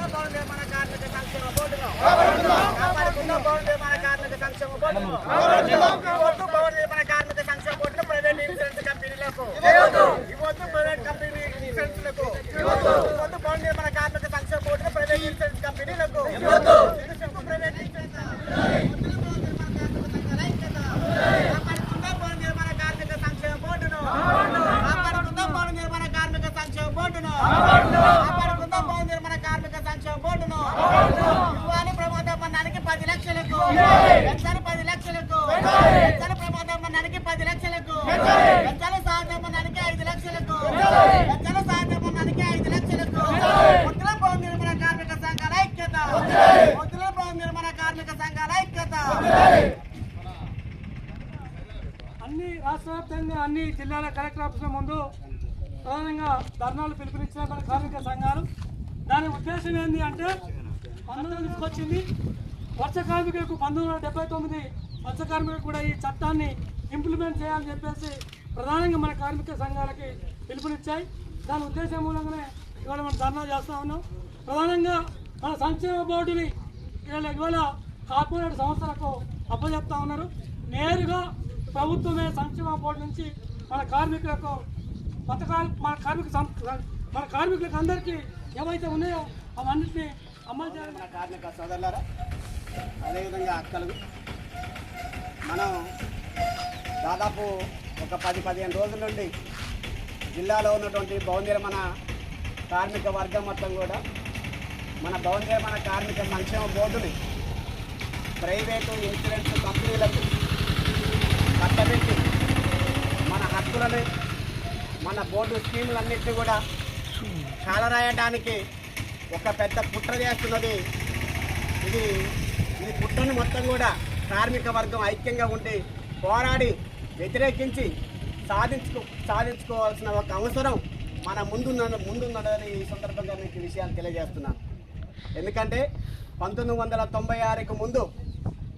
సంక్షేమ బోర్డును కాపాడుకుందాం భవన నిర్మాణ కార్మిక సంక్షేమ బోర్డును ఇవ్వద్దు భవన నిర్మాణ కార్మిక సంక్షేమ బోర్డును ప్రైవేట్ ఇన్సూరెన్స్ కంపెనీలకు ఇవ్వద్దు ప్రైవేట్ కంపెనీ ఇన్సూరెన్స్లకు ఇవ్వద్దు భవన నిర్మాణ కార్మిక సంక్షేమ బోర్డును ప్రైవేట్ ఇన్సూరెన్స్ కంపెనీలకు ఇవ్వద్దు ప్రైవేట్ ఇన్సూరెన్స్ కాపాడుకుందాం భవన నిర్మాణ కార్మిక సంక్షేమ బోర్డును కాపాడుకుందాం భవన నిర్మాణ కార్మిక సంక్షేమ బోర్డును కాపాడుకుందాం భవన నిర్మాణ కార్మిక సంక్షేమ బోర్డును ఇవ్వాలి ప్రమాదం మన్నానికి పది లక్షలకు పెంచాలి పది లక్షలకు పెంచాలి ప్రమాదం మన్నానికి పది లక్షలకు పెంచాలి సాయంత్రం మన్నానికి ఐదు లక్షలకు పెంచాలి సాయంత్రం మన్నానికి ఐదు లక్షలకు ముద్ర భవన నిర్మాణ కార్మిక సంఘాల ఐక్యత ముద్ర భవన నిర్మాణ కార్మిక సంఘాల ఐక్యత. అన్ని రాష్ట్ర వ్యాప్తంగా అన్ని జిల్లాల కలెక్టర్ ఆఫీసుల ముందు ప్రధానంగా ధర్నాలు పిలుపునిచ్చిన మన కార్మిక సంఘాలు. దాని ఉద్దేశం ఏంటి అంటే పంతొమ్మిది తీసుకొచ్చింది. వర్ష కార్మికులకు పంతొమ్మిది వందల డెబ్బై తొమ్మిది వర్ష కార్మికులకు కూడా ఈ చట్టాన్ని ఇంప్లిమెంట్ చేయాలని చెప్పేసి ప్రధానంగా మన కార్మిక సంఘాలకి పిలుపునిచ్చాయి. దాని ఉద్దేశం మూలంగానే ఇవాళ మనం ధర్నా చేస్తా ఉన్నాం. ప్రధానంగా మన సంక్షేమ బోర్డుని ఇవాళ ఇవాళ కార్పొరేట్ సంస్థలకు అప్పచెప్తా ఉన్నారు. నేరుగా ప్రభుత్వమే సంక్షేమ బోర్డు నుంచి మన కార్మికులకు పథకాలు మన కార్మిక మన కార్మికులకు అందరికీ ఏవైతే ఉన్నాయో అవన్నిటిని అమలు చేయాలి. మన కార్మిక సోదరులారా అదేవిధంగా అక్కలు. మనం దాదాపు ఒక పది పదిహేను రోజుల నుండి జిల్లాలో ఉన్నటువంటి భవన నిర్మాణ కార్మిక వర్గం మొత్తం కూడా మన భవన నిర్మాణ కార్మిక సంక్షేమ బోర్డుని ప్రైవేటు ఇన్సూరెన్స్ కంపెనీలకు కట్టబెట్టి మన హక్కులని మన బోర్డు స్కీములన్నింటినీ కూడా కాలరాయడానికి ఒక పెద్ద కుట్ర చేస్తున్నది. ఇది ఇది పుట్టను మొత్తం కూడా కార్మిక వర్గం ఐక్యంగా ఉండి పోరాడి వ్యతిరేకించి సాధించుకో సాధించుకోవాల్సిన ఒక అవసరం మన ముందున్న ముందున్నదని ఈ సందర్భంగా మీకు విషయాలు తెలియజేస్తున్నాను. ఎందుకంటే పంతొమ్మిది వందల తొంభై ఆరుకు ముందు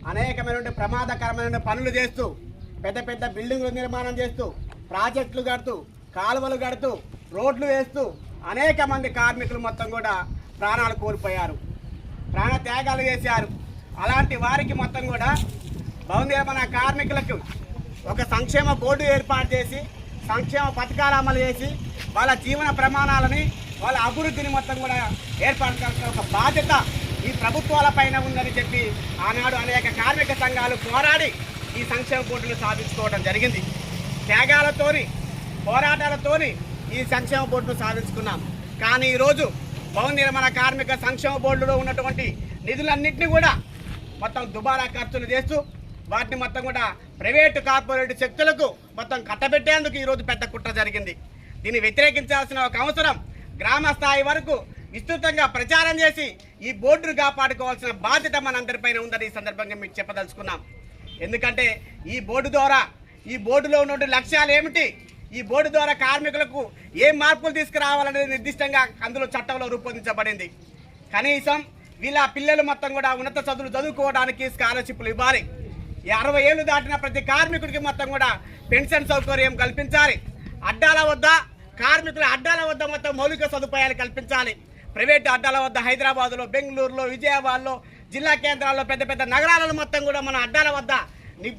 అనేకమైన ప్రమాదకరమైన పనులు చేస్తూ పెద్ద పెద్ద బిల్డింగ్లు నిర్మాణం చేస్తూ ప్రాజెక్టులు కడుతూ కాలువలు కడుతూ రోడ్లు వేస్తూ అనేక మంది కార్మికులు మొత్తం కూడా ప్రాణాలు కోల్పోయారు. ప్రాణ త్యాగాలు చేశారు. అలాంటి వారికి మొత్తం కూడా భవన కార్మికులకు ఒక సంక్షేమ బోర్డు ఏర్పాటు చేసి సంక్షేమ పథకాలు అమలు చేసి వాళ్ళ జీవన ప్రమాణాలని వాళ్ళ అభివృద్ధిని మొత్తం కూడా ఏర్పాటు ఒక బాధ్యత ఈ ప్రభుత్వాల పైన ఉందని చెప్పి ఆనాడు అనేక కార్మిక సంఘాలు పోరాడి ఈ సంక్షేమ బోర్డును సాధించుకోవడం జరిగింది. త్యాగాలతోని పోరాటాలతోని ఈ సంక్షేమ బోర్డును సాధించుకున్నాం. కానీ ఈరోజు భవన నిర్మాణ కార్మిక సంక్షేమ బోర్డులో ఉన్నటువంటి నిధులన్నింటినీ కూడా మొత్తం దుబారా ఖర్చులు చేస్తూ వాటిని మొత్తం కూడా ప్రైవేటు కార్పొరేట్ శక్తులకు మొత్తం కట్టబెట్టేందుకు ఈరోజు పెద్ద కుట్ర జరిగింది. దీన్ని వ్యతిరేకించాల్సిన ఒక అవసరం గ్రామ స్థాయి వరకు విస్తృతంగా ప్రచారం చేసి ఈ బోర్డును కాపాడుకోవాల్సిన బాధ్యత మనందరిపైన ఉందని ఈ సందర్భంగా మీకు చెప్పదలుచుకున్నాం. ఎందుకంటే ఈ బోర్డు ద్వారా ఈ బోర్డులో ఉన్న లక్ష్యాలు ఏమిటి? ఈ బోర్డు ద్వారా కార్మికులకు ఏం మార్పులు తీసుకురావాలనేది నిర్దిష్టంగా అందులో చట్టంలో రూపొందించబడింది. కనీసం వీళ్ళ పిల్లలు మొత్తం కూడా ఉన్నత చదువులు చదువుకోవడానికి స్కాలర్షిప్లు ఇవ్వాలి. అరవై ఏళ్ళు దాటిన ప్రతి కార్మికుడికి మొత్తం కూడా పెన్షన్ సౌకర్యం కల్పించాలి. అడ్డాల వద్ద కార్మికుల అడ్డాల వద్ద మొత్తం మౌలిక సదుపాయాలు కల్పించాలి. ప్రైవేట్ అడ్డాల వద్ద హైదరాబాద్లో బెంగళూరులో విజయవాడలో జిల్లా కేంద్రాల్లో పెద్ద పెద్ద నగరాలలో మొత్తం కూడా మన అడ్డాల వద్ద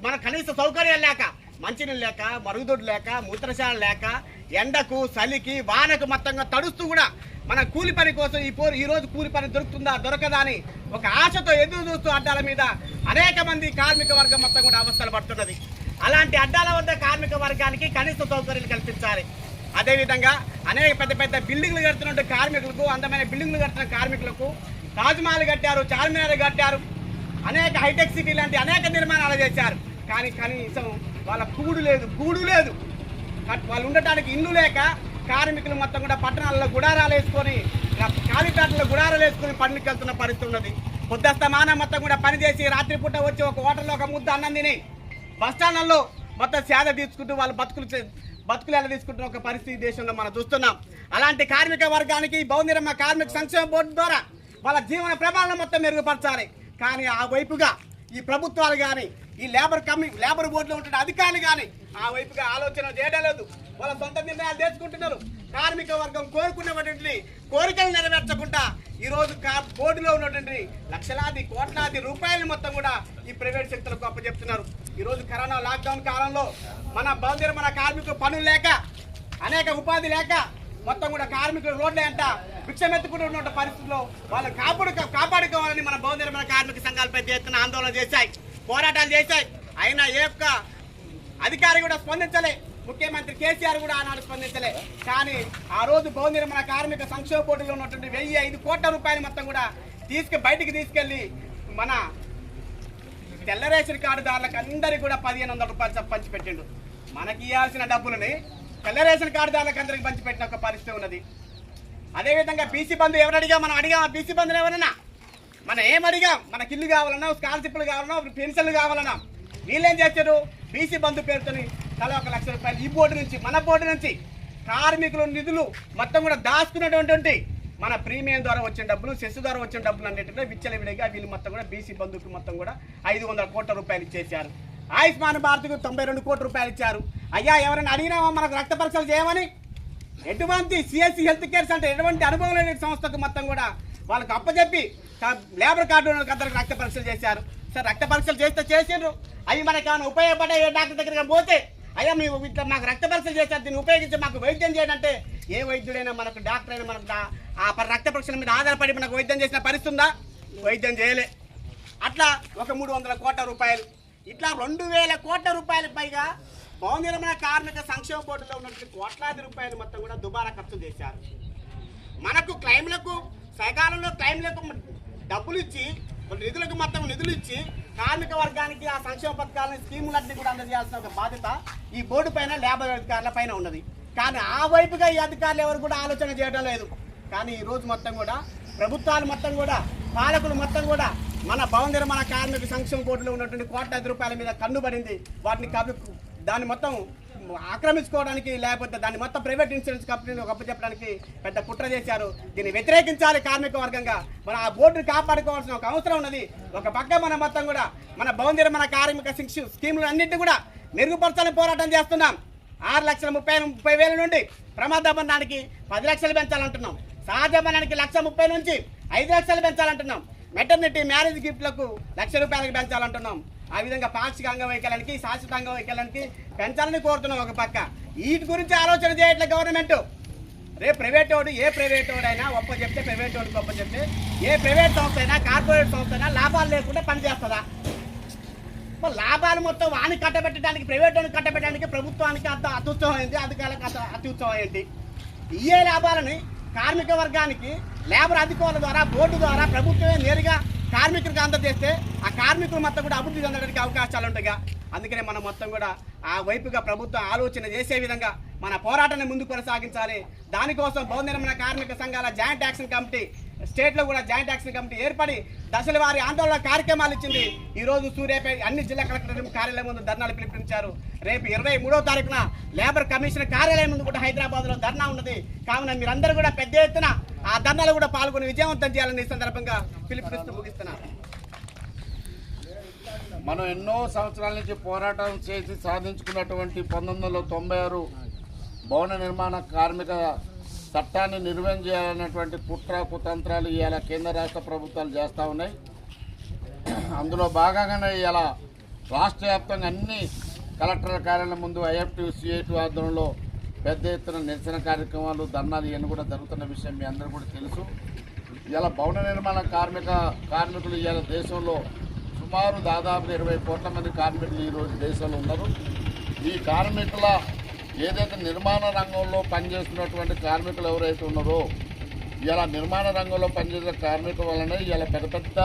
మన కనీస సౌకర్యాలు లేక మంచినీళ్ళు లేక మరుగుదొడ్లు లేక మూత్రశాల లేక ఎండకు చలికి వానకు మొత్తంగా తడుస్తూ కూడా మన కూలి పని కోసం ఈ పో ఈ రోజు కూలి పని దొరుకుతుందా దొరకదా అని ఒక ఆశతో ఎదురు చూస్తూ అడ్డాల మీద అనేక మంది కార్మిక వర్గం మొత్తం కూడా అవస్థలు పడుతున్నది. అలాంటి అడ్డాల వద్ద కార్మిక వర్గానికి కనీస సౌకర్యాలు కల్పించాలి. అదేవిధంగా అనేక పెద్ద పెద్ద బిల్డింగ్లు కడుతున్న కార్మికులకు అందమైన బిల్డింగ్లు కడుతున్న కార్మికులకు తాజ్మహల్ కట్టారు చార్మినార్ కట్టారు. అనేక హైటెక్ సిటీ లాంటి అనేక నిర్మాణాలు చేశారు. కానీ కనీసం వాళ్ళ కూడు లేదు కూడు లేదు. వాళ్ళు ఉండటానికి ఇల్లు లేక కార్మికులు మొత్తం కూడా పట్టణాల్లో గుడారాలు వేసుకొని కాలిపేటలో గుడారాలు వేసుకొని పనికి వెళ్తున్న పరిస్థితి ఉన్నది. పొద్దుస్తమానం మొత్తం కూడా పనిచేసి రాత్రిపూట వచ్చి ఒక హోటల్లో ఒక ముద్ద అన్నం తిని బస్టాండ్లలో మొత్తం సేద తీసుకుంటూ వాళ్ళు బతుకులు చే- బతుకులు తీసుకుంటున్న ఒక పరిస్థితి దేశంలో మనం చూస్తున్నాం. అలాంటి కార్మిక వర్గానికి ఈ కార్మిక సంక్షేమ బోర్డు ద్వారా వాళ్ళ జీవన ప్రమాణం మొత్తం మెరుగుపరచాలి. కానీ ఆ వైపుగా ఈ ప్రభుత్వాలు కానీ ఈ లేబర్ కమి లేబర్ బోర్డులో ఉంటున్న అధికారులు కానీ ఆ వైపుగా ఆలోచన చేయడం లేదు. వాళ్ళ సొంత నిర్ణయాలు తీసుకుంటున్నారు కార్మిక వర్గం కోరుకున్నటువంటి కోరికలు నెరవేర్చకుండా ఈరోజు కా- బోర్డులో ఉన్నటువంటి లక్షలాది కోట్లాది రూపాయలు మొత్తం కూడా ఈ ప్రైవేట్ శక్తులకు అప్పచెప్తున్నారు. ఈరోజు కరోనా లాక్డౌన్ కాలంలో మన బౌద్ధ మన కార్మికులు పనులు లేక అనేక ఉపాధి లేక మొత్తం కూడా కార్మికులు రోడ్ల అంట భిక్షమెత్తుకుంటున్న పరిస్థితుల్లో వాళ్ళు కాపాడు కాపాడుకోవాలని మన బౌద్ధ మన కార్మిక సంఘాలు పెద్ద ఎత్తున ఆందోళన చేశాయి పోరాటాలు చేశాయి. అయినా ఏ ఒక్క అధికారి కూడా స్పందించలే. ముఖ్యమంత్రి కేసీఆర్ కూడా ఆనాడు స్పందించలే. కానీ ఆ రోజు భవన నిర్మాణ కార్మిక సంక్షేమ పోటీలో ఉన్నటువంటి వెయ్యి ఐదు కోట్ల రూపాయలు మొత్తం కూడా తీసుకు బయటికి తీసుకెళ్ళి మన తెల్ల రేషన్ కార్డుదారులకు అందరికి కూడా పదిహేను వందల రూపాయలు పంచిపెట్టిండు మనకి ఇవ్వాల్సిన డబ్బులని తెల్ల రేషన్ కార్డుదారులకు అందరికి పంచిపెట్టిన ఒక పరిస్థితి ఉన్నది. అదేవిధంగా బీసీ బంధు ఎవరు అడిగా? మనం అడిగాం బీసీ బంధుని ఎవరన్నా? మనం ఏం అడిగాం? మనకి ఇల్లు కావాలన్నా స్కాలర్షిప్లు కావాలన్నా పెన్షన్లు కావాలన్నా. వీళ్ళేం చేశారు? బీసీ బంధు పేరుతోని తల ఒక లక్ష రూపాయలు ఈ బోర్డు నుంచి మన బోర్డు నుంచి. కార్మికుల నిధులు మొత్తం కూడా దాచుకున్నటువంటి మన ప్రీమియం ద్వారా వచ్చిన డబ్బులు సెస్ ద్వారా వచ్చిన డబ్బులు అన్నింటిలో విచ్చలవిడిగా వీళ్ళు మొత్తం కూడా బీసీ బంధుకు మొత్తం కూడా ఐదు వందల కోట్ల రూపాయలు ఇచ్చేశారు. ఆయుష్మాన్ భారత్కు తొంభై రెండు కోట్ల రూపాయలు ఇచ్చారు. అయ్యా ఎవరైనా అడిగినామా మనకు రక్త పరీక్షలు చేయమని? ఎటువంటి సిఎస్సి హెల్త్ కేర్స్ అంటే ఎటువంటి అనుభవం లేని సంస్థకు మొత్తం కూడా వాళ్ళకు అప్పచెప్పి లేబర్ కార్డు అందరికి రక్త పరీక్షలు చేశారు. సార్ రక్త పరీక్షలు చేస్తే చేసిండ్రు. అవి మనకి ఏమైనా ఉపయోగపడే డాక్టర్ దగ్గరికి పోతే అయ్యా మేము ఇట్లా మాకు రక్త పరీక్షలు చేశారు దీన్ని ఉపయోగించి మాకు వైద్యం చేయాలంటే ఏ వైద్యుడైనా మనకు డాక్టర్ అయినా మనకు ఆ రక్త పరీక్షల మీద ఆధారపడి మనకు వైద్యం చేసిన పరిస్థితుందా వైద్యం చేయలే. అట్లా ఒక మూడు వందల కోట్ల రూపాయలు ఇట్లా రెండు వేల కోట్ల రూపాయల పైగా భవన నిర్మాణ కార్మిక సంక్షేమ బోర్డులో ఉన్నటువంటి కోట్లాది రూపాయలు మొత్తం కూడా దుబారా ఖర్చు చేశారు. మనకు క్లైమ్లకు సకాలంలో క్లైమ్లకు డబ్బులు ఇచ్చి నిధులకు మొత్తం నిధులు ఇచ్చి కార్మిక వర్గానికి ఆ సంక్షేమ పథకాలను స్కీములన్నీ కూడా అందజేయాల్సిన ఒక బాధ్యత ఈ బోర్డు పైన లేబర్ అధికారుల పైన ఉన్నది. కానీ ఆ వైపుగా ఈ అధికారులు ఎవరు కూడా ఆలోచన చేయడం లేదు. కానీ ఈ రోజు మొత్తం కూడా ప్రభుత్వాలు మొత్తం కూడా పాలకులు మొత్తం కూడా మన భవన నిర్మాణ కార్మిక సంక్షేమ బోర్డులో ఉన్నటువంటి కోట్లాది రూపాయల మీద కన్నుబడింది. వాటిని కవి దాన్ని మొత్తం ఆక్రమించుకోవడానికి లేకపోతే దాన్ని మొత్తం ప్రైవేట్ ఇన్సూరెన్స్ కంపెనీలు చెప్పడానికి పెద్ద కుట్ర చేశారు. దీన్ని వ్యతిరేకించాలి కార్మిక వర్గంగా. మన ఆ బోర్డుని కాపాడుకోవాల్సిన ఒక అవసరం ఉన్నది. ఒక పక్క మన మొత్తం కూడా మన భవన మన కార్మిక శిక్ష స్కీములు అన్నింటినీ కూడా మెరుగుపరచాలని పోరాటం చేస్తున్నాం. ఆరు లక్షల ముప్పై ముప్పై వేల నుండి ప్రమాద బంధానికి పది లక్షలు పెంచాలంటున్నాం. సహజ మరణానికి లక్ష ముప్పై నుంచి ఐదు లక్షలు పెంచాలంటున్నాం. మెటర్నిటీ మ్యారేజ్ గిఫ్ట్లకు లక్ష రూపాయలకు పెంచాలంటున్నాం. ఆ విధంగా పాక్షిక అంగవైకల్యానికి శాశ్వత అంగవైకల్యానికి పెంచాలని కోరుతున్నాం ఒక పక్క. వీటి గురించి ఆలోచన చేయట్లే గవర్నమెంట్. రేపు ప్రైవేట్ వాడు ఏ ప్రైవేట్ వాడైనా ఒప్ప చెప్తే ప్రైవేట్ వాడికి ఒప్ప చెప్తే ఏ ప్రైవేట్ సంస్థ అయినా కార్పొరేట్ సంస్థ అయినా లాభాలు లేకుండా పనిచేస్తుందా? లాభాలు మొత్తం వాణి కట్టబెట్టడానికి ప్రైవేట్ వాడిని కట్టబెట్టడానికి ప్రభుత్వానికి అంత అత్యుత్సవం అయింది అధికారులకు అంత అత్యుత్సవం అయింది ఇయే లాభాలని కార్మిక వర్గానికి లేబర్ అధికారుల ద్వారా బోర్డు ద్వారా ప్రభుత్వమే నేరుగా కార్మికులకు అందజేస్తే ఆ కార్మికులు మొత్తం కూడా అభివృద్ధి చెందడానికి అవకాశాలు ఉంటాయిగా. అందుకనే మనం మొత్తం కూడా ఆ వైపుగా ప్రభుత్వం ఆలోచన చేసే విధంగా మన పోరాటాన్ని ముందు కొనసాగించాలి. దానికోసం భవన నిర్మాణ కార్మిక సంఘాల జాయింట్ యాక్షన్ కమిటీ స్టేట్లో కూడా జాయింట్ యాక్షన్ కమిటీ ఏర్పడి దశల వారి ఆందోళన కార్యక్రమాలు ఇచ్చింది. ఈరోజు సూర్యాపేట అన్ని జిల్లా కలెక్టర్ కార్యాలయం ముందు ధర్నాలు పిలుపునిచ్చారు రేపు ఇరవై మూడో తారీఖున లేబర్ కమిషన్ కార్యాలయం ముందు కూడా హైదరాబాద్లో ధర్నా ఉన్నది. కావున మీరందరూ కూడా పెద్ద ఎత్తున ఆ ధర్నాలు కూడా పాల్గొని విజయవంతం చేయాలని ఈ సందర్భంగా పిలుపునిస్తూ ముగిస్తున్నారు మనం ఎన్నో సంవత్సరాల నుంచి పోరాటం చేసి సాధించుకున్నటువంటి పంతొమ్మిది వందల తొంభై ఆరు భవన నిర్మాణ కార్మిక చట్టాన్ని నిర్వహణ చేయాలనేటువంటి కుట్ర కుతంత్రాలు ఇవాళ కేంద్ర రాష్ట్ర ప్రభుత్వాలు చేస్తూ ఉన్నాయి. అందులో భాగంగానే ఇలా రాష్ట్ర వ్యాప్తంగా అన్ని కలెక్టర్ కార్యాలయం ముందు ఐఎఫ్టీ సిఐటి ఆధ్వర్యంలో పెద్ద ఎత్తున నిరసన కార్యక్రమాలు ధర్నాలు ఇవన్నీ కూడా జరుగుతున్న విషయం మీ అందరూ కూడా తెలుసు. ఇలా భవన నిర్మాణ కార్మిక కార్మికులు ఇవాళ దేశంలో సుమారు దాదాపు ఇరవై కోట్ల మంది కార్మికులు ఈరోజు దేశంలో ఉన్నారు. ఈ కార్మికుల ఏదైతే నిర్మాణ రంగంలో పనిచేస్తున్నటువంటి కార్మికులు ఎవరైతే ఉన్నారో ఇలా నిర్మాణ రంగంలో పనిచేసే కార్మికుల వల్లనే ఇలా పెద్ద పెద్ద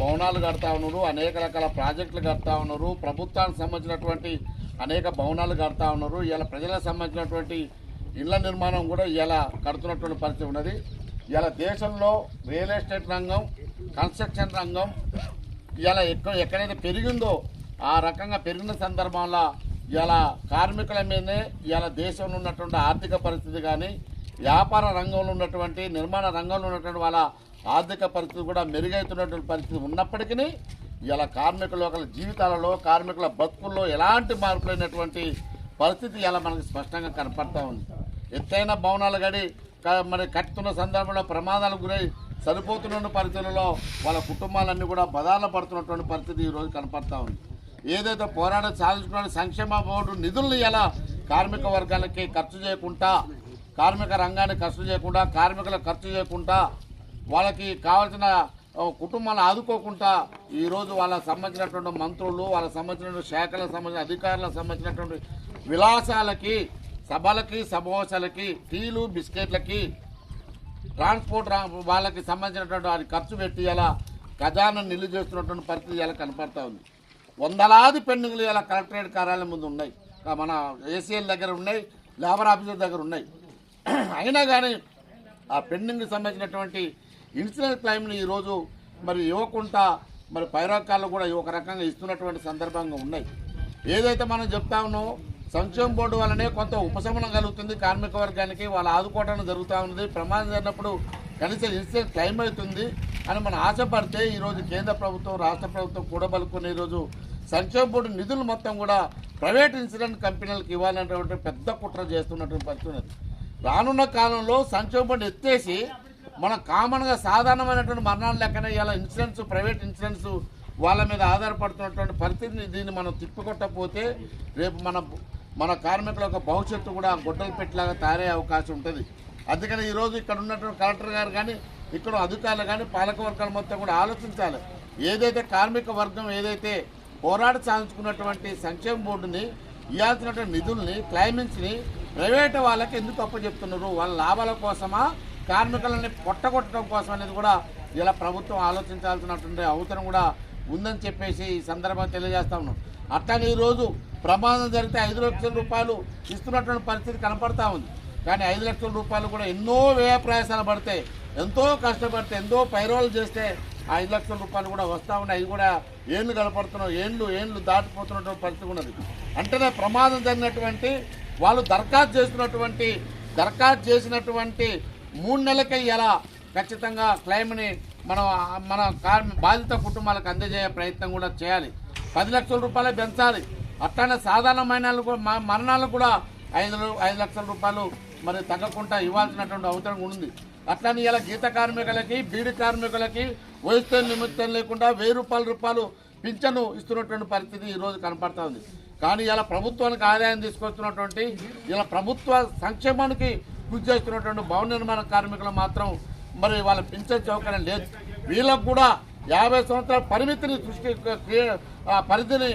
భవనాలు కడతా ఉన్నారు. అనేక రకాల ప్రాజెక్టులు కడతా ఉన్నారు. ప్రభుత్వానికి సంబంధించినటువంటి అనేక భవనాలు కడతా ఉన్నారు. ఇలా ప్రజలకు సంబంధించినటువంటి ఇళ్ళ నిర్మాణం కూడా ఇలా కడుతున్నటువంటి పరిస్థితి ఉన్నది. ఇలా దేశంలో రియల్ ఎస్టేట్ రంగం కన్స్ట్రక్షన్ రంగం ఇలా ఎక్కువ ఎక్కడైతే పెరిగిందో ఆ రకంగా పెరిగిన సందర్భంలో ఇలా కార్మికుల మీదనే ఇలా దేశంలో ఉన్నటువంటి ఆర్థిక పరిస్థితి కానీ వ్యాపార రంగంలో ఉన్నటువంటి నిర్మాణ రంగంలో ఉన్నటువంటి వాళ్ళ ఆర్థిక పరిస్థితి కూడా మెరుగవుతున్నటువంటి పరిస్థితి ఉన్నప్పటికీ ఇలా కార్మికుల యొక్క జీవితాలలో కార్మికుల బతుకుల్లో ఎలాంటి మార్పు లేనటువంటి పరిస్థితి ఇలా మనకు స్పష్టంగా కనపడతా ఉంది. ఎత్తైన భవనాలు గడి క- మరి కట్టుతున్న సందర్భంలో ప్రమాదాలకు గురై సరిపోతున్న పరిస్థితులలో వాళ్ళ కుటుంబాలన్నీ కూడా బదాల పడుతున్నటువంటి పరిస్థితి ఈరోజు కనపడతా ఉంది. ఏదైతే పోరాటం సాధించుకున్న సంక్షేమ బోర్డు నిధులను ఎలా కార్మిక వర్గాలకి ఖర్చు చేయకుండా కార్మిక రంగాన్ని ఖర్చు చేయకుండా కార్మికులకు ఖర్చు చేయకుండా వాళ్ళకి కావాల్సిన కుటుంబాన్ని ఆదుకోకుండా ఈరోజు వాళ్ళకి సంబంధించినటువంటి మంత్రులు వాళ్ళకి సంబంధించినటువంటి శాఖలకు సంబంధించిన అధికారులకు సంబంధించినటువంటి విలాసాలకి సభలకి సమావేశాలకి టీలు బిస్కెట్లకి ట్రాన్స్పోర్ట్ వాళ్ళకి సంబంధించినటువంటి వారి ఖర్చు పెట్టి ఇలా ఖజానా నిల్లు చేస్తున్నటువంటి పరిస్థితి ఇలా కనపడతా ఉంది. వందలాది పెండింగ్లు ఇలా కలెక్టరేట్ కార్యాలయం ముందు ఉన్నాయి. మన ఏసీఎల్ దగ్గర ఉన్నాయి లేబర్ ఆఫీసర్ దగ్గర ఉన్నాయి. అయినా కానీ ఆ పెండింగ్కి సంబంధించినటువంటి ఇన్సూరెన్స్ క్లెయిమ్ని ఈరోజు మరి ఇవ్వకుండా మరి పైరకాలు కూడా ఒక రకంగా ఇస్తున్నటువంటి సందర్భంగా ఉన్నాయి. ఏదైతే మనం చెప్తా ఉన్నామో సంక్షేమ బోర్డు వల్లనే కొంత ఉపశమనం కలుగుతుంది కార్మిక వర్గానికి వాళ్ళు ఆదుకోవడం జరుగుతూ ఉన్నది. ప్రమాదం జరిగినప్పుడు కనీసం ఇన్సూరెన్స్ క్లైమ్ అవుతుంది అని మనం ఆశపడితే ఈరోజు కేంద్ర ప్రభుత్వం రాష్ట్ర ప్రభుత్వం కూడబలుకుని ఈరోజు సంక్షేమ బోర్డు నిధులు మొత్తం కూడా ప్రైవేట్ ఇన్సూరెన్స్ కంపెనీలకు ఇవ్వాలనేటువంటి పెద్ద కుట్ర చేస్తున్నటువంటి పరిస్థితి రానున్న కాలంలో సంక్షేమ బోర్డు ఎత్తేసి మన కామన్గా సాధారణమైనటువంటి మరణాలు లెక్కనే ఇలా ఇన్సూరెన్స్ ప్రైవేట్ ఇన్సూరెన్స్ వాళ్ళ మీద ఆధారపడుతున్నటువంటి పరిస్థితిని దీన్ని మనం తిప్పికొట్టకపోతే రేపు మన మన కార్మికుల యొక్క భవిష్యత్తు కూడా గుడ్డలు పెట్టేలాగా తయారయ్యే అవకాశం ఉంటుంది. అందుకని ఈరోజు ఇక్కడ ఉన్నటువంటి కలెక్టర్ గారు కానీ ఇక్కడ అధికారులు కానీ పాలకవర్గాల మొత్తం కూడా ఆలోచించాలి. ఏదైతే కార్మిక వర్గం ఏదైతే పోరాట సాధించుకున్నటువంటి సంక్షేమ బోర్డుని ఇవ్వాల్సినటువంటి నిధుల్ని క్లైమింగ్స్ని ప్రైవేట్ వాళ్ళకి ఎందుకు అప్పచెప్తున్నారు? వాళ్ళ లాభాల కోసమా? కార్మికులని పొట్టగొట్టడం కోసం అనేది కూడా ఇలా ప్రభుత్వం ఆలోచించాల్సినటువంటి అవసరం కూడా ఉందని చెప్పేసి ఈ సందర్భంగా తెలియజేస్తా ఉన్నాం. అట్లానే ఈరోజు ప్రమాదం జరిగితే ఐదు లక్షల రూపాయలు ఇస్తున్నటువంటి పరిస్థితి కనపడతా ఉంది. కానీ ఐదు లక్షల రూపాయలు కూడా ఎన్నో వ్యయ ప్రయాసాలు పడితే ఎంతో కష్టపడితే ఎంతో పైరోలు చేస్తే ఐదు లక్షల రూపాయలు కూడా వస్తూ ఉన్నాయి. అవి కూడా ఏళ్ళు కనపడుతున్నాం ఏండ్లు ఏండ్లు దాటిపోతున్నటువంటి పరిస్థితి ఉన్నది. అంటేనే ప్రమాదం జరిగినటువంటి వాళ్ళు దరఖాస్తు చేస్తున్నటువంటి దరఖాస్తు చేసినటువంటి మూడు నెలలకే ఎలా ఖచ్చితంగా క్లెయిమ్ని మనం మన కార్మి బాధిత కుటుంబాలకు అందజేయ ప్రయత్నం కూడా చేయాలి. పది లక్షల రూపాయలే పెంచాలి. అట్లానే సాధారణమైన మరణాలు కూడా ఐదు ఐదు లక్షల రూపాయలు మరి తగ్గకుండా ఇవ్వాల్సినటువంటి అవసరం ఉంది. అట్లానే ఇలా గీత కార్మికులకి బీడి కార్మికులకి వయసు నిమిత్తం లేకుండా వెయ్యి రూపాయల రూపాయలు పింఛను ఇస్తున్నటువంటి పరిస్థితి ఈరోజు కనపడుతుంది కానీ ఇలా ప్రభుత్వానికి ఆదాయం తీసుకొస్తున్నటువంటి ఇలా ప్రభుత్వ సంక్షేమానికి కృషి చేస్తున్నటువంటి భవన నిర్మాణ కార్మికులు మాత్రం మరి వాళ్ళ పింఛన్ చౌకర్యం లేదు. వీళ్ళకు కూడా యాభై సంవత్సరాల పరిమితిని సృష్టి పరిధిని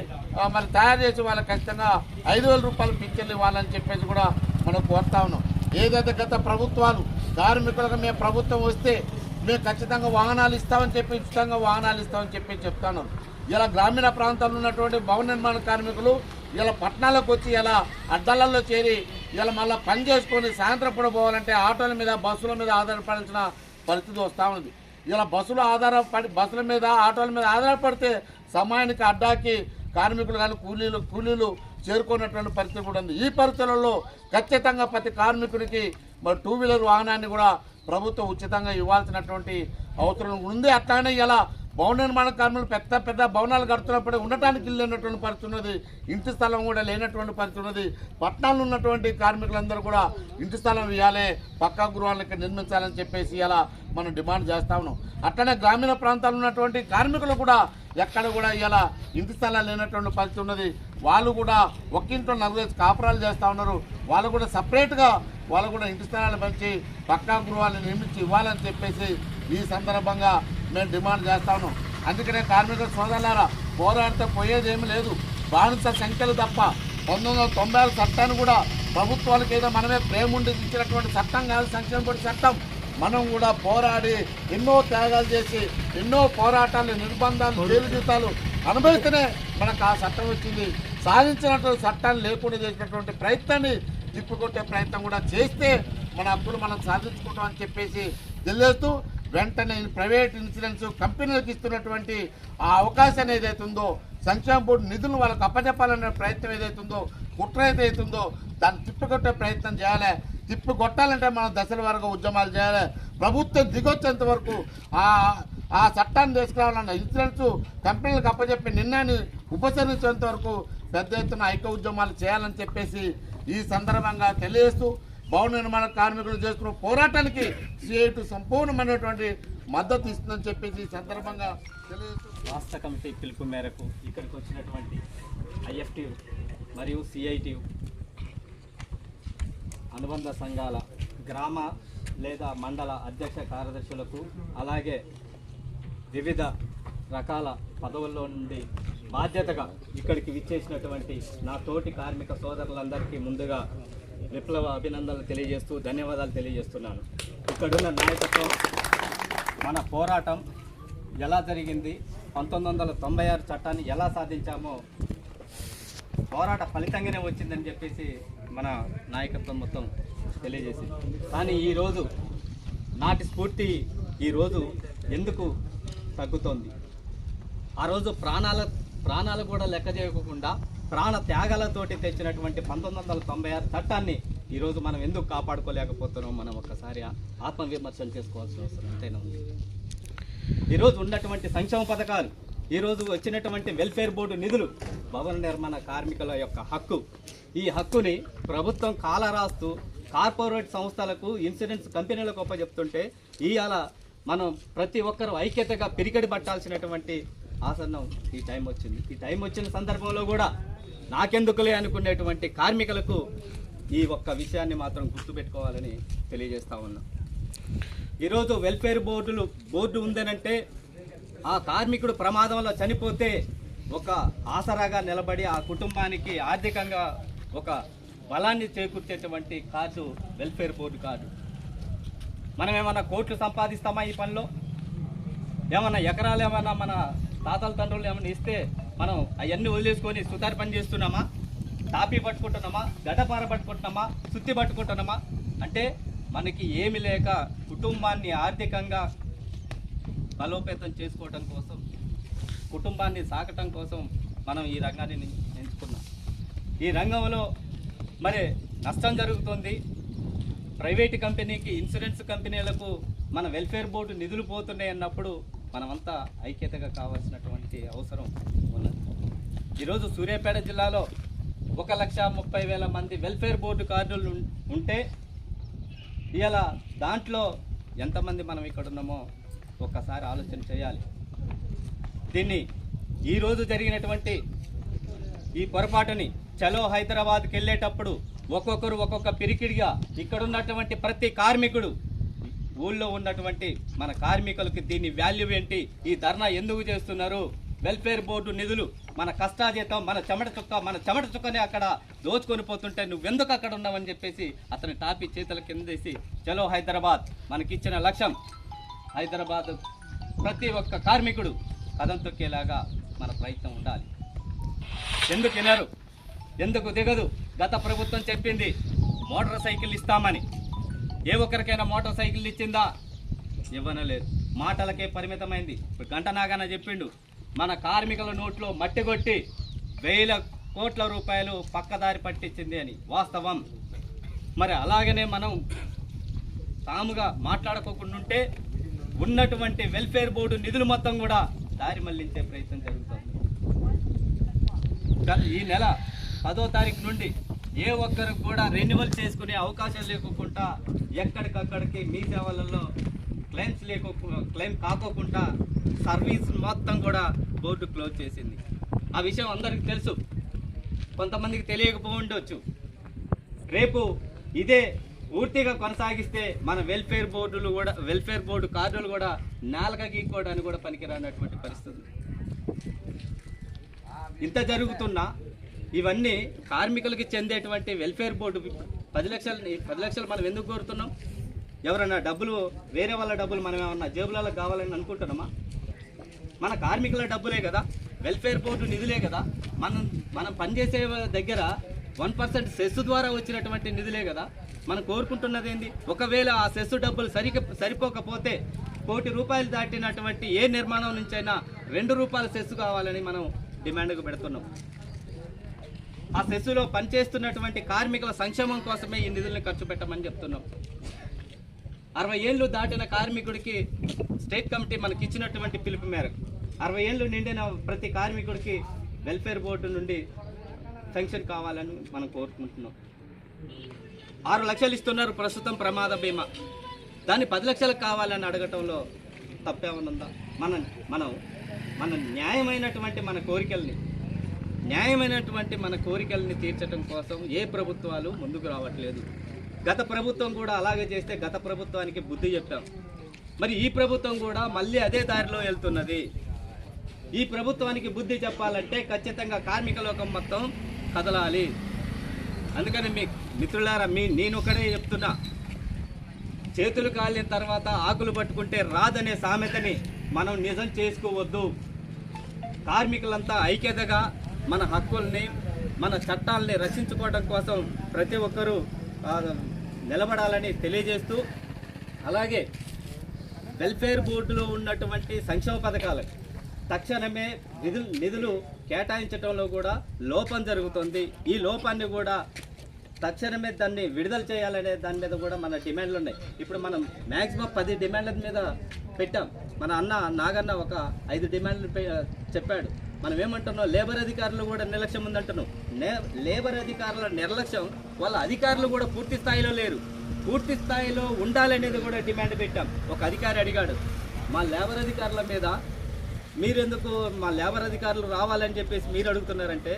మరి తయారు చేసి వాళ్ళకి ఖచ్చితంగా ఐదు వేల రూపాయలు పింఛన్లు ఇవ్వాలని చెప్పేసి కూడా మనం కోరుతా ఉన్నాం. ఏదైతే గత ప్రభుత్వాలు కార్మికులకు మేము ప్రభుత్వం వస్తే మేము ఖచ్చితంగా వాహనాలు ఇస్తామని చెప్పి ఉచితంగా వాహనాలు ఇస్తామని చెప్పి చెప్తాను ఇలా గ్రామీణ ప్రాంతాల్లో ఉన్నటువంటి భవన నిర్మాణ కార్మికులు ఇలా పట్టణాలకు వచ్చి ఇలా అద్దాలలో చేరి ఇలా మళ్ళీ పని చేసుకొని సాయంత్రం పూట పోవాలంటే ఆటోల మీద బస్సుల మీద ఆధారపడాల్సిన పరిస్థితి వస్తూ ఉంది ఇలా బస్సులు ఆధారపడి బస్సుల మీద ఆటోల మీద ఆధారపడితే సమయానికి అడ్డాకి కార్మికులు కానీ కూలీలు కూలీలు చేరుకున్నటువంటి పరిస్థితి కూడా ఉంది. ఈ పరిస్థితులలో ఖచ్చితంగా ప్రతి కార్మికుడికి మరి టూ వీలర్ వాహనాన్ని కూడా ప్రభుత్వం ఉచితంగా ఇవ్వాల్సినటువంటి అవసరం ఉంది. అట్లానే ఇలా భవన నిర్మాణ కార్మికులు పెద్ద పెద్ద భవనాలు కడుతున్నప్పుడు ఉండటానికి ఇల్లు లేనటువంటి పరిస్థితి ఉన్నది. ఇంటి స్థలం కూడా లేనటువంటి పరిస్థితి ఉన్నది. పట్టణాల్లో ఉన్నటువంటి కార్మికులందరూ కూడా ఇంటి స్థలం ఇవ్వాలి. పక్కా గృహాలకి నిర్మించాలని చెప్పేసి ఇలా మనం డిమాండ్ చేస్తా ఉన్నాం. అట్లనే గ్రామీణ ప్రాంతాల్లో ఉన్నటువంటి కార్మికులు కూడా ఎక్కడ కూడా ఇలా ఇంటి స్థలాలు లేనటువంటి పరిస్థితి ఉన్నది. వాళ్ళు కూడా ఒక్కింట్లో నలుగురు కాపురాలు చేస్తూ ఉన్నారు. వాళ్ళు కూడా సపరేట్గా వాళ్ళు కూడా ఇంటి స్థలాలు పంచి పక్కా గృహాలు నిర్మించి ఇవ్వాలని చెప్పేసి ఈ సందర్భంగా మేము డిమాండ్ చేస్తా ఉన్నాం అందుకనే కార్మిక సోదరులారా పోరాడితే పోయేది ఏమీ లేదు. బానిస సంఖ్యలు తప్ప పంతొమ్మిది వందల తొంభై ఆరు చట్టాన్ని కూడా ప్రభుత్వాలకు ఏదో మనమే ప్రేమ ఉండి ఇచ్చినటువంటి చట్టం కాదు సంక్షేమ బోర్డు చట్టం. మనం కూడా పోరాడి ఎన్నో త్యాగాలు చేసి ఎన్నో పోరాటాలు నిర్బంధాలు జైలు జీతాలు అనుభవిస్తేనే మనకు ఆ చట్టం వచ్చింది. సాధించినటువంటి చట్టాన్ని లేకుండా చేసినటువంటి ప్రయత్నాన్ని తిప్పికొట్టే ప్రయత్నం కూడా చేస్తే మన హక్కులు మనం సాధించుకుంటాం అని చెప్పేసి తెలియజేస్తూ వెంటనే ప్రైవేట్ ఇన్సూరెన్స్ కంపెనీలకు ఇస్తున్నటువంటి ఆ అవకాశాన్ని ఏదైతే ఉందో సంక్షేమ బోర్డు నిధులు వాళ్ళకి అప్పచెప్పాలనే ప్రయత్నం ఏదైతే ఉందో కుట్ర ఏదైతే ఉందో దాన్ని తిప్పికొట్టే ప్రయత్నం చేయాలి. తిప్పి కొట్టాలంటే మనం దశల వరకు ఉద్యమాలు చేయాలి. ప్రభుత్వం దిగొచ్చేంత వరకు ఆ ఆ చట్టాన్ని తీసుకురావాలన్న ఇన్సూరెన్స్ కంపెనీలకు అప్పచెప్పి నిన్నని ఉపసరించేంత వరకు పెద్ద ఎత్తున ఐక్య ఉద్యమాలు చేయాలని చెప్పేసి ఈ సందర్భంగా తెలియజేస్తూ భవన నిర్మాణ కార్మికులు చేస్తున్న పోరాటానికి సిఐటి సంపూర్ణమైనటువంటి మద్దతు ఇస్తుందని చెప్పేసి సందర్భంగా రాష్ట్ర కమిటీ పిలుపు మేరకు ఇక్కడికి వచ్చినటువంటి ఐఎఫ్టి మరియు సిఐటి అనుబంధ సంఘాల గ్రామ లేదా మండల అధ్యక్ష కార్యదర్శులకు అలాగే వివిధ రకాల పదవుల్లో నుండి బాధ్యతగా ఇక్కడికి విచ్చేసినటువంటి నా తోటి కార్మిక సోదరులందరికీ ముందుగా విప్లవ అభినందనలు తెలియజేస్తూ ధన్యవాదాలు తెలియజేస్తున్నాను. ఇక్కడున్న నాయకత్వం మన పోరాటం ఎలా జరిగింది పంతొమ్మిది వందల తొంభై ఆరు చట్టాన్ని ఎలా సాధించామో పోరాట ఫలితంగానే వచ్చిందని చెప్పేసి మన నాయకత్వం మొత్తం తెలియజేసింది. కానీ ఈరోజు నాటి స్ఫూర్తి ఈరోజు ఎందుకు తగ్గుతోంది? ఆ రోజు ప్రాణాల ప్రాణాలు కూడా లెక్క చేయకుండా ప్రాణ త్యాగాలతోటి తెచ్చినటువంటి పంతొమ్మిది వందల తొంభై ఆరు చట్టాన్ని ఈరోజు మనం ఎందుకు కాపాడుకోలేకపోతున్నాం మనం ఒక్కసారి ఆత్మవిమర్శలు చేసుకోవాల్సిన అవసరం ఎంతైనా ఉంది. ఈరోజు ఉన్నటువంటి సంక్షేమ పథకాలు ఈరోజు వచ్చినటువంటి వెల్ఫేర్ బోర్డు నిధులు భవన నిర్మాణ కార్మికుల యొక్క హక్కు. ఈ హక్కుని ప్రభుత్వం కాలరాస్తూ కార్పొరేట్ సంస్థలకు ఇన్సూరెన్స్ కంపెనీలకు చెప్తుంటే ఇవాళ మనం ప్రతి ఒక్కరూ ఐక్యతగా పిరికడి పట్టాల్సినటువంటి ఆసన్నం ఈ టైం వచ్చింది. ఈ టైం వచ్చిన సందర్భంలో కూడా నాకెందుకులే అనుకునేటువంటి కార్మికులకు ఈ ఒక్క విషయాన్ని మాత్రం గుర్తుపెట్టుకోవాలని తెలియజేస్తా ఉన్నాం. ఈరోజు వెల్ఫేర్ బోర్డులు బోర్డు ఉందనంటే ఆ కార్మికుడు ప్రమాదంలో చనిపోతే ఒక ఆసరాగా నిలబడి ఆ కుటుంబానికి ఆర్థికంగా ఒక బలాన్ని చేకూర్చేటువంటి కార్డు వెల్ఫేర్ బోర్డు కార్డు మనం ఏమన్నా కోట్లు సంపాదిస్తామా ఈ పనిలో? ఏమన్నా ఎకరాలు ఏమన్నా మన తాతల తండ్రులు ఏమన్నా ఇస్తే మనం అవన్నీ వదిలేసుకొని సుతార్ పని చేస్తున్నామా? టాపీ పట్టుకుంటున్నామా? గడపార పట్టుకుంటున్నామా? సుత్తి పట్టుకుంటున్నామా? అంటే మనకి ఏమి లేక కుటుంబాన్ని ఆర్థికంగా బలోపేతం చేసుకోవటం కోసం కుటుంబాన్ని సాకటం కోసం మనం ఈ రంగాన్ని ఎంచుకున్నాం ఈ రంగంలో మరి నష్టం జరుగుతుంది. ప్రైవేట్ కంపెనీకి ఇన్సూరెన్స్ కంపెనీలకు మన వెల్ఫేర్ బోర్డు నిధులు పోతున్నాయి అన్నప్పుడు మనమంతా ఐక్యతగా కావాల్సినటువంటి అవసరం ఉన్నది. ఈరోజు సూర్యాపేట జిల్లాలో ఒక లక్ష ముప్పై వేల మంది వెల్ఫేర్ బోర్డు కార్డులు ఉంటే ఇలా దాంట్లో ఎంతమంది మనం ఇక్కడ ఉన్నామో ఒక్కసారి ఆలోచన చేయాలి. దీన్ని ఈరోజు జరిగినటువంటి ఈ పొరపాటుని చలో హైదరాబాద్కి వెళ్ళేటప్పుడు ఒక్కొక్కరు ఒక్కొక్క పిరికిడిగా ఇక్కడ ఉన్నటువంటి ప్రతి కార్మికుడు ఊళ్ళో ఉన్నటువంటి మన కార్మికులకి దీని వాల్యూ ఏంటి? ఈ ధర్నా ఎందుకు చేస్తున్నారు? వెల్ఫేర్ బోర్డు నిధులు మన కష్టాజీతం మన చెమట చుక్క మన చెమట చుక్కని అక్కడ దోచుకొని పోతుంటే నువ్వెందుకు అక్కడ ఉన్నావని చెప్పేసి అతని టాపీ చేతుల కిందేసి చలో హైదరాబాద్ మనకిచ్చిన లక్ష్యం. హైదరాబాద్ ప్రతి ఒక్క కార్మికుడు కథం తొక్కేలాగా మన ప్రయత్నం ఉండాలి. ఎందుకు వినరు? ఎందుకు దిగదు? గత ప్రభుత్వం చెప్పింది మోటార్ సైకిల్ ఇస్తామని. ఏ ఒక్కరికైనా మోటార్ సైకిల్ ఇచ్చిందా? ఇవ్వనలేదు. మాటలకే పరిమితమైంది. ఇప్పుడు గంట నాగన చెప్పిండు మన కార్మికుల నోట్లో మట్టి కొట్టి వేల కోట్ల రూపాయలు పక్కదారి పట్టించింది అని. వాస్తవం. మరి అలాగనే మనం తాముగా మాట్లాడుకోకుండా ఉంటే ఉన్నటువంటి వెల్ఫేర్ బోర్డు నిధులు మొత్తం కూడా దారి మళ్ళించే ప్రయత్నం జరుగుతుంది. ఈ నెల పదో తారీఖు నుండి ఏ ఒక్కరికి కూడా రెన్యువల్ చేసుకునే అవకాశం లేకోకుండా ఎక్కడికక్కడికి మీ సేవలలో క్లెయిమ్స్ లేకో క్లెయిమ్ కాకోకుండా సర్వీస్ మొత్తం కూడా బోర్డు క్లోజ్ చేసింది. ఆ విషయం అందరికీ తెలుసు. కొంతమందికి తెలియకపో ఉండొచ్చు. రేపు ఇదే పూర్తిగా కొనసాగిస్తే మన వెల్ఫేర్ బోర్డులు కూడా వెల్ఫేర్ బోర్డు కార్డులు కూడా నాలుక గీక్కోవడానికి కూడా పనికిరానటువంటి పరిస్థితి. ఇంత జరుగుతున్నా ఇవన్నీ కార్మికులకి చెందేటువంటి వెల్ఫేర్ బోర్డు పది లక్షలని పది లక్షలు మనం ఎందుకు కోరుతున్నాం? ఎవరైనా డబ్బులు వేరే వాళ్ళ డబ్బులు మనం ఏమన్నా జేబులలో కావాలని అనుకుంటున్నామా? మన కార్మికుల డబ్బులే కదా వెల్ఫేర్ బోర్డు నిధులే కదా మనం మనం పనిచేసే దగ్గర వన్ పర్సెంట్ సెస్ ద్వారా వచ్చినటువంటి నిధులే కదా. మనం కోరుకుంటున్నది ఏంది ఒకవేళ ఆ సెస్ డబ్బులు సరి సరిపోకపోతే కోటి రూపాయలు దాటినటువంటి ఏ నిర్మాణం నుంచైనా రెండు రూపాయల సెస్ కావాలని మనం డిమాండ్కు పెడుతున్నాం. ఆ సెస్సులో పనిచేస్తున్నటువంటి కార్మికుల సంక్షేమం కోసమే ఈ నిధులను ఖర్చు పెట్టమని చెప్తున్నాం. అరవై ఏళ్ళు దాటిన కార్మికుడికి స్టేట్ కమిటీ మనకి ఇచ్చినటువంటి పిలుపు మేరకు అరవై ఏళ్ళు నిండిన ప్రతి కార్మికుడికి వెల్ఫేర్ బోర్డు నుండి పెన్షన్ కావాలని మనం కోరుకుంటున్నాం. ఆరు లక్షలు ఇస్తున్నారు ప్రస్తుతం ప్రమాద బీమా. దాన్ని పది లక్షలకు కావాలని అడగటంలో తప్పేమనుందా? మన మనం మన న్యాయమైనటువంటి మన కోరికల్ని న్యాయమైనటువంటి మన కోరికల్ని తీర్చడం కోసం ఏ ప్రభుత్వాలు ముందుకు రావట్లేదు. గత ప్రభుత్వం కూడా అలాగే చేస్తే గత ప్రభుత్వానికి బుద్ధి చెప్పాం. మరి ఈ ప్రభుత్వం కూడా మళ్ళీ అదే దారిలో వెళ్తున్నది. ఈ ప్రభుత్వానికి బుద్ధి చెప్పాలంటే ఖచ్చితంగా కార్మిక లోకం మొత్తం కదలాలి. అందుకని మీ మిత్రులారా మీ నేను చెప్తున్నా. చేతులు కాలిన తర్వాత ఆకులు పట్టుకుంటే రాదనే సామెతని మనం నిజం చేసుకోవద్దు. కార్మికులంతా ఐక్యతగా మన హక్కుల్ని మన చట్టాలని రక్షించుకోవడం కోసం ప్రతి ఒక్కరూ నిలబడాలని తెలియజేస్తూ అలాగే వెల్ఫేర్ బోర్డులో ఉన్నటువంటి సంక్షేమ పథకాలు తక్షణమే నిధులు నిధులు కేటాయించడంలో కూడా లోపం జరుగుతుంది. ఈ లోపాన్ని కూడా తక్షణమే దాన్ని విడుదల చేయాలనే దాని మీద కూడా మన డిమాండ్లు ఉన్నాయి. ఇప్పుడు మనం మ్యాక్సిమం పది డిమాండ్ల మీద పెట్టాం. మన అన్న నాగన్న ఒక ఐదు డిమాండ్లు చెప్పాడు. మనం ఏమంటున్నాం? లేబర్ అధికారులు కూడా నిర్లక్ష్యం ఉందంటున్నాం. లేబర్ అధికారుల నిర్లక్ష్యం వాళ్ళ అధికారులు కూడా పూర్తి స్థాయిలో లేరు. పూర్తి స్థాయిలో ఉండాలనేది కూడా డిమాండ్ పెట్టాం. ఒక అధికారి అడిగాడు మా లేబర్ అధికారుల మీద మీరెందుకు మా లేబర్ అధికారులు రావాలని చెప్పేసి మీరు అడుగుతున్నారంటే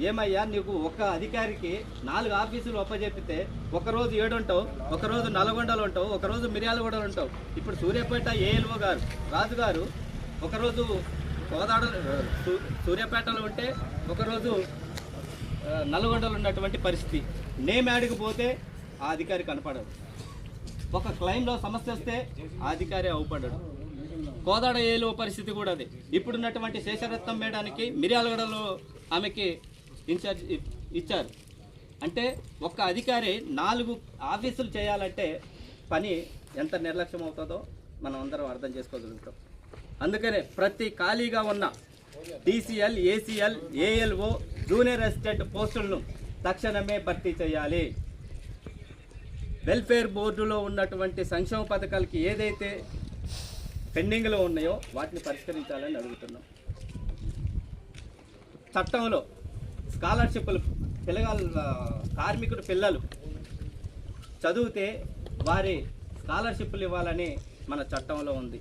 ఏమయ్యా నీకు ఒక అధికారికి నాలుగు ఆఫీసులు ఒప్పజెప్పితే ఒకరోజు ఏడు ఉంటావు ఒకరోజు నల్గొండలు ఉంటావు ఒకరోజు మిర్యాలగూడలు ఉంటావు ఇప్పుడు సూర్యాపేట ఏఎల్ఓ గారు రాజు గారు ఒకరోజు కోదాడ సూ- సూర్యాపేటలో ఉంటే ఒకరోజు నల్గొండలు నల్గొండలో ఉన్నటువంటి పరిస్థితి. నేమ్ యాడికి పోతే ఆ అధికారి కనపడదు ఒక క్లైమ్లో సమస్య వస్తే ఆ అధికారి అవుపడ్డాడు కోదాడ ఏలో పరిస్థితి కూడా అది. ఇప్పుడున్నటువంటి శేషరత్నం మేడానికి మిర్యాలగడలో ఆమెకి ఇన్ఛార్జ్ ఇ- ఇచ్చారు. అంటే ఒక్క అధికారి నాలుగు ఆఫీసులు చేయాలంటే పని ఎంత నిర్లక్ష్యం అవుతుందో మనం అందరం అర్థం చేసుకోగలుగుతాం. అందుకనే ప్రతి ఖాళీగా ఉన్న DCL ACL ALO junior assistant పోస్టులను తక్షణమే భర్తీ చేయాలి. వెల్ఫేర్ బోర్డులో ఉన్నటువంటి సంక్షేమ పథకాలకి ఏదైతే పెండింగ్లో ఉన్నాయో వాటిని పరిష్కరించాలని అడుగుతున్నాం. చట్టంలో స్కాలర్షిప్లు పిల్లగాళ్ళ కార్మికుడు పిల్లలు చదివితే వారి స్కాలర్షిప్లు ఇవ్వాలని మన చట్టంలో ఉంది.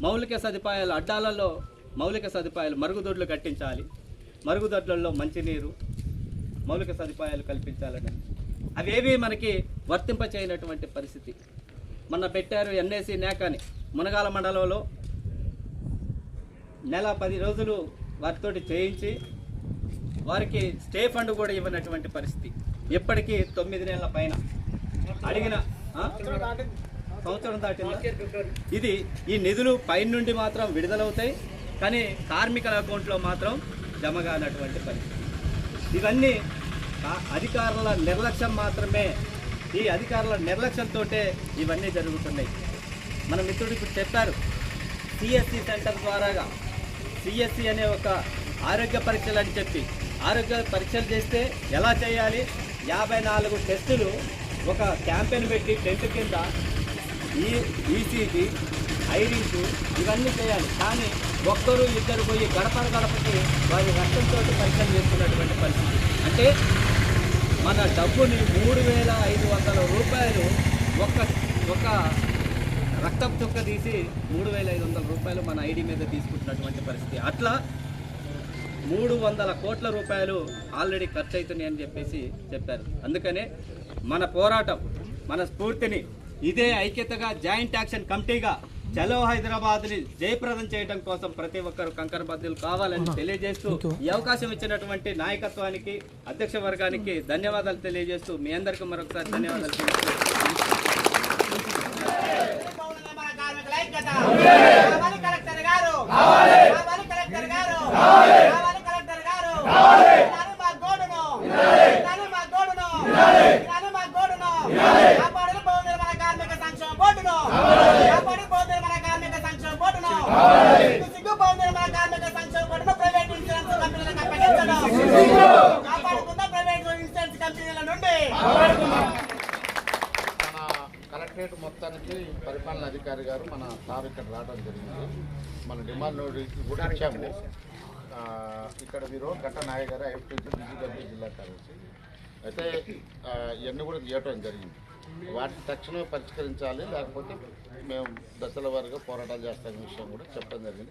మౌలిక సదుపాయాలు అడ్డాలలో మౌలిక సదుపాయాలు మరుగుదొడ్లు కట్టించాలి. మరుగుదొడ్లలో మంచినీరు మౌలిక సదుపాయాలు కల్పించాలని. అవేవి మనకి వర్తింపచేయనటువంటి పరిస్థితి. మొన్న పెట్టారు ఎన్ఏసి నేకాని. మునగాల మండలంలో నెల పది రోజులు వారితోటి చేయించి వారికి స్టే ఫండ్ కూడా ఇవ్వనటువంటి పరిస్థితి. ఇప్పటికీ తొమ్మిది నెలల పైన అడిగిన సంవత్సరం దాటింది? ఇది ఈ నిధులు పైన నుండి మాత్రం విడుదలవుతాయి కానీ కార్మికుల అకౌంట్లో మాత్రం జమ కానటువంటి పరిస్థితి. ఇవన్నీ అధికారుల నిర్లక్ష్యం మాత్రమే. ఈ అధికారుల నిర్లక్ష్యంతో ఇవన్నీ జరుగుతున్నాయి. మన మిత్రుడు ఇప్పుడు చెప్పారు సిఎస్సి సెంటర్ ద్వారాగా సిఎస్సి అనే ఒక ఆరోగ్య పరీక్షలు అని చెప్పి ఆరోగ్య పరీక్షలు చేస్తే ఎలా చేయాలి? యాభై నాలుగు టెస్టులు ఒక క్యాంపెయిన్ పెట్టి టెంట్ కింద ఈ ఈసీజీ ఐరింగ్ ఇవన్నీ చేయాలి. కానీ ఒక్కరు ఇద్దరు పోయి గడప గడపకి వారి రక్తంతో పరీక్షలు చేసుకున్నటువంటి పరిస్థితి. అంటే మన డబ్బుని మూడు వేల ఐదు వందల రూపాయలు ఒక్క ఒక రక్తం చుక్క తీసి మూడు వేల ఐదు వందల రూపాయలు మన ఐడి మీద తీసుకుంటున్నటువంటి పరిస్థితి. అట్లా మూడు వందల కోట్ల రూపాయలు ఆల్రెడీ ఖర్చు అవుతున్నాయి అని చెప్పేసి చెప్పారు. అందుకనే మన పోరాటం మన స్ఫూర్తిని ఇదే ఐక్యతగా జాయింట్ యాక్షన్ కమిటీగా చలో హైదరాబాద్ని జయప్రదం చేయడం కోసం ప్రతి ఒక్కరు కంకర బద్దులు కావాలని తెలియజేస్తూ ఈ అవకాశం ఇచ్చినటువంటి నాయకత్వానికి అధ్యక్ష వర్గానికి ధన్యవాదాలు తెలియజేస్తూ మీ అందరికీ మరొకసారి ధన్యవాదాలు తెలియజేస్తూ మన కార్మికుల ఐక్యత కావాలి కలెక్టర్ గారు కావాలి కలెక్టర్ గారు కావాలి కలెక్టర్ గారు వినాలి మా గోడును వినాలి మా గోడును వినాలి మా గోడును కాపాడని పోతుంది మన కార్మిక సంక్షేమ బోర్డును కాపాడి పోతుంది మన కార్మిక సంక్షేమ బోర్డును సిగ్గు సిగ్గు పోతుంది మన కార్మిక సంక్షేమ బోర్డును ప్రైవేట్ ఇన్సూరెన్స్ కంపెనీలకు అప్పగించడం కాపాడుకుందా ప్రైవేట్ ఇన్సూరెన్స్ కంపెనీల నుండి మన కలెక్టరేట్ మొత్తానికి పరిపాలన అధికారి గారు మన సార్ ఇక్కడ రావడం జరిగింది మన డిమాండ్ నోటీస్ కూడా ఇచ్చాము ఆ, ఇక్కడ వీరు గట్ట నాయ గారు ఐఎఫ్టీ బీజీడబ్ల్యూ జిల్లా కార్యదర్శి అయితే ఆ, ఇవన్నీ జరిగింది. వాటిని తక్షణమే పరిష్కరించాలి లేకపోతే మేము దశల వారీగా పోరాటాలు చేస్తామనే విషయం కూడా చెప్పడం జరిగింది.